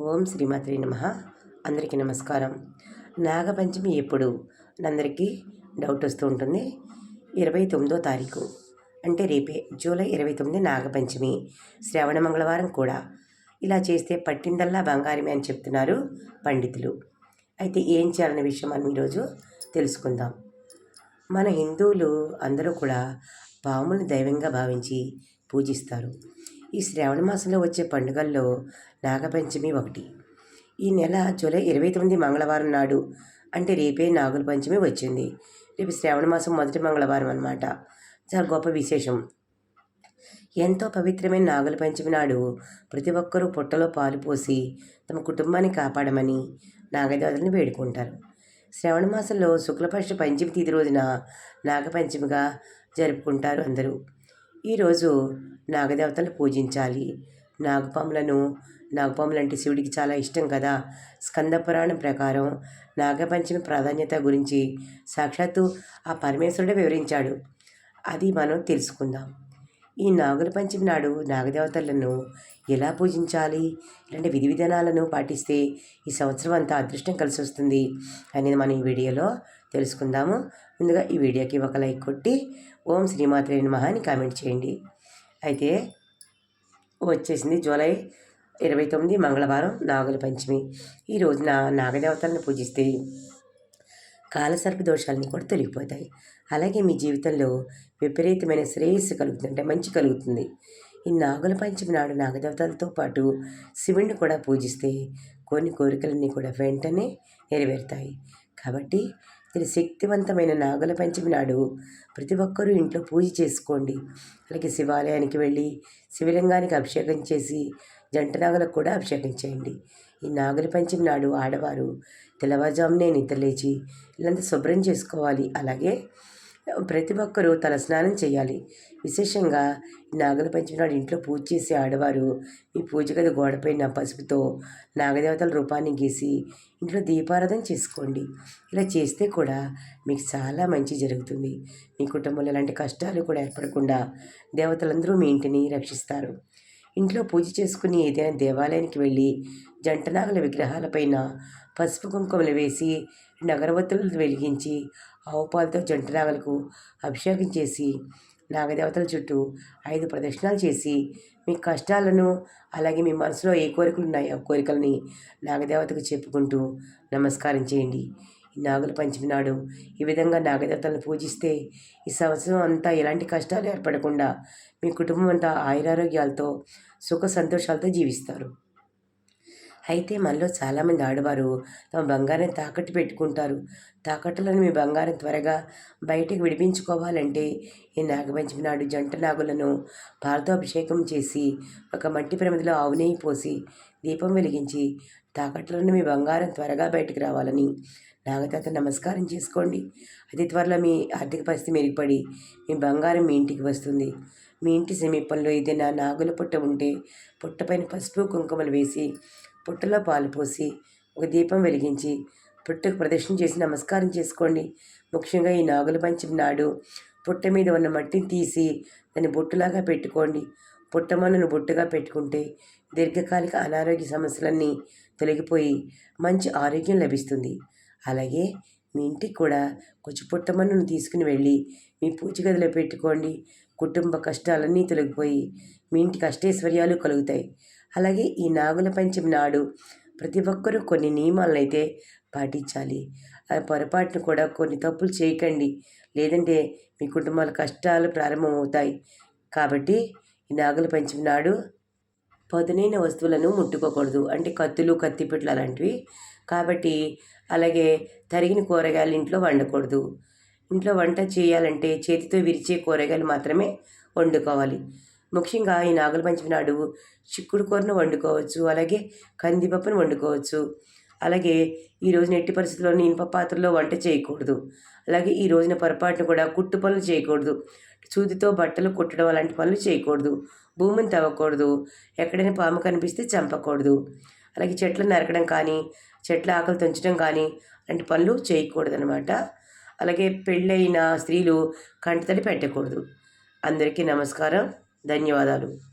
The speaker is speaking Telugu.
ఓం శ్రీమాత్రి నమ. అందరికీ నమస్కారం. నాగపంచమి ఎప్పుడు? అని అందరికీ డౌట్ వస్తూ ఉంటుంది. ఇరవై తొమ్మిదో తారీఖు. అంటే రేపే జూలై ఇరవై తొమ్మిది నాగపంచమి. శ్రావణ మంగళవారం కూడా. ఇలా చేస్తే పట్టిందల్లా బంగారమే అని చెప్తున్నారు పండితులు. అయితే ఏం చేయాలనే విషయం మనం ఈరోజు తెలుసుకుందాం. మన హిందువులు అందరూ కూడా పాములను దైవంగా భావించి పూజిస్తారు. ఈ శ్రావణ మాసంలో వచ్చే పండుగల్లో నాగపంచమి ఒకటి. ఈ నెల జూలై ఇరవై తొమ్మిది మంగళవారం నాడు అంటే రేపే నాగుల పంచమి వచ్చింది. రేపు శ్రావణ మాసం మొదటి మంగళవారం అనమాట చాలా గొప్ప విశేషం. ఎంతో పవిత్రమైన నాగుల పంచమి నాడు ప్రతి ఒక్కరూ పుట్టలో పాలు పోసి తమ కుటుంబాన్ని కాపాడమని నాగదేవతలను వేడుకుంటారు. శ్రావణ మాసంలో శుక్లపక్ష పంచమి తిథి రోజున నాగపంచమిగా జరుపుకుంటారు అందరూ. ఈరోజు నాగదేవతలను పూజించాలి. నాగపాములను నాగపాములు అంటే శివుడికి చాలా ఇష్టం కదా. స్కందపురాణం ప్రకారం నాగపంచమి ప్రాధాన్యత గురించి సాక్షాత్తు ఆ పరమేశ్వరుడే వివరించాడు. అది మనం తెలుసుకుందాం. ఈ నాగుల పంచమి నాడు నాగదేవతలను ఎలా పూజించాలి? ఇలాంటి విధి విధానాలను పాటిస్తే ఈ సంవత్సరం అంతా అదృష్టం కలిసి వస్తుంది అనేది మనం ఈ వీడియోలో తెలుసుకుందాము. ముందుగా ఈ వీడియోకి ఒక లైక్ కొట్టి ఓం శ్రీమాత్రే మహాని కామెంట్ చేయండి. అయితే వచ్చేసింది జూలై ఇరవై తొమ్మిది మంగళవారం నాగుల పంచమి. ఈ రోజున నాగదేవతలను పూజిస్తే కాలసర్ప దోషాలని కూడా తొలగిపోతాయి. అలాగే మీ జీవితంలో విపరీతమైన శ్రేయస్సు కలుగుతుంది. అంటే మంచి కలుగుతుంది. ఈ నాగుల పంచమి నాడు నాగదేవతలతో పాటు శివుణ్ణి కూడా పూజిస్తే కొన్ని కోరికలన్నీ కూడా వెంటనే నెరవేరుతాయి. కాబట్టి ఇది శక్తివంతమైన నాగుల పంచమి నాడు ప్రతి ఒక్కరూ ఇంట్లో పూజ చేసుకోండి. అలాగే శివాలయానికి వెళ్ళి శివలింగానికి అభిషేకం చేసి జంట నాగులకు కూడా అభిషేకం చేయండి. ఈ నాగుల పంచమి నాడు ఆడవారు తెల్లవారుజామునే నిద్రలేచి ఇల్లంతా శుభ్రం చేసుకోవాలి. అలాగే ప్రతి ఒక్కరూ తలస్నానం చేయాలి. విశేషంగా నాగల పంచమి నాడు ఇంట్లో పూజ చేసే ఆడవారు మీ పూజ గది గోడపైన పసుపుతో నాగదేవతల రూపాన్ని గీసి ఇంట్లో దీపారాధన చేసుకోండి. ఇలా చేస్తే కూడా మీకు చాలా మంచి జరుగుతుంది. మీ కుటుంబంలో ఎలాంటి కష్టాలు కూడా ఏర్పడకుండా దేవతలందరూ మీ ఇంటిని రక్షిస్తారు. ఇంట్లో పూజ చేసుకుని ఏదైనా దేవాలయానికి వెళ్ళి జంట నాగల విగ్రహాలపైన పసుపు కుంకుమలు వేసి నగరవత్తులు వెలిగించి ఆవు పాలతో జంటనాగలకు అభిషేకం చేసి నాగదేవతల చుట్టూ ఐదు ప్రదక్షిణాలు చేసి మీ కష్టాలను అలాగే మీ మనసులో ఏ కోరికలు ఉన్నాయో ఆ కోరికలని నాగదేవతకు చెప్పుకుంటూ నమస్కారం చేయండి. ఈ నాగుల పంచమి నాడు ఈ విధంగా నాగదేవతలను పూజిస్తే ఈ సంవత్సరం అంతా ఎలాంటి కష్టాలు ఏర్పడకుండా మీ కుటుంబం అంతా ఆయురారోగ్యాలతో సుఖ సంతోషాలతో జీవిస్తారు. అయితే మనలో చాలామంది ఆడవారు తమ బంగారం తాకట్టు పెట్టుకుంటారు. తాకట్టులను మీ బంగారం త్వరగా బయటకు విడిపించుకోవాలంటే ఈ నాగపంచమి నాడు జంట నాగులను పాలతోభిషేకం చేసి ఒక మట్టి ప్రమిదిలో ఆవు నెయ్యి పోసి దీపం వెలిగించి తాకట్లను మీ బంగారం త్వరగా బయటకు రావాలని నాగతాత నమస్కారం చేసుకోండి. అతి త్వరలో మీ ఆర్థిక పరిస్థితి మెరుగుపడి మీ బంగారం మీ ఇంటికి వస్తుంది. మీ ఇంటి సమీపంలో ఏదైనా నాగుల పుట్ట ఉంటే పుట్టపైన పసుపు కుంకుమలు వేసి పుట్టలో పాలు పోసి ఒక దీపం వెలిగించి పుట్టకు ప్రదక్షిణ చేసి నమస్కారం చేసుకోండి. ముఖ్యంగా ఈ నాగుల పంచమి నాడు పుట్ట మీద ఉన్న మట్టిని తీసి దాన్ని బొట్టులాగా పెట్టుకోండి. పుట్టమన్నును బొట్టుగా పెట్టుకుంటే దీర్ఘకాలిక అనారోగ్య సమస్యలన్నీ తొలగిపోయి మంచి ఆరోగ్యం లభిస్తుంది. అలాగే మీ ఇంటికి కూడా కొంచెం పుట్టమన్నును తీసుకుని వెళ్ళి మీ పూజ గదిలో పెట్టుకోండి. కుటుంబ కష్టాలన్నీ తొలగిపోయి మీ ఇంటికి అష్టైశ్వర్యాలు కలుగుతాయి. అలాగే ఈ నాగుల పంచమి నాడు ప్రతి ఒక్కరూ కొన్ని నియమాలను అయితే పాటించాలి. ఆ పొరపాటును కూడా కొన్ని తప్పులు చేయకండి. లేదంటే మీ కుటుంబాల కష్టాలు ప్రారంభమవుతాయి. కాబట్టి ఈ నాగుల పంచమి నాడు పదునైన వస్తువులను ముట్టుకోకూడదు. అంటే కత్తులు కత్తిపెట్లు అలాంటివి. కాబట్టి అలాగే తరిగిన కూరగాయలు ఇంట్లో వండకూడదు. ఇంట్లో వంట చేయాలంటే చేతితో విరిచే కూరగాయలు మాత్రమే వండుకోవాలి. ముఖ్యంగా ఈ నాగుల పంచమి నాడు చిక్కుడు కూరను వండుకోవచ్చు అలాగే కందిపప్పును వండుకోవచ్చు. అలాగే ఈ రోజున ఎట్టి పరిస్థితుల్లోని ఇనుప పాత్రలో వంట చేయకూడదు. అలాగే ఈ రోజున పొరపాటును కూడా కుట్టు పనులు చేయకూడదు. సూదితో బట్టలు కుట్టడం అలాంటి పనులు చేయకూడదు. భూమిని తవ్వకూడదు. ఎక్కడైనా పాము కనిపిస్తే చంపకూడదు. అలాగే చెట్లు నరకడం కానీ చెట్ల ఆకలి తుంచడం కానీ అలాంటి పనులు చేయకూడదు అనమాట అలాగే పెళ్ళైన స్త్రీలు కంటతడి పెట్టకూడదు. అందరికీ నమస్కారం. ధన్యవాదాలు.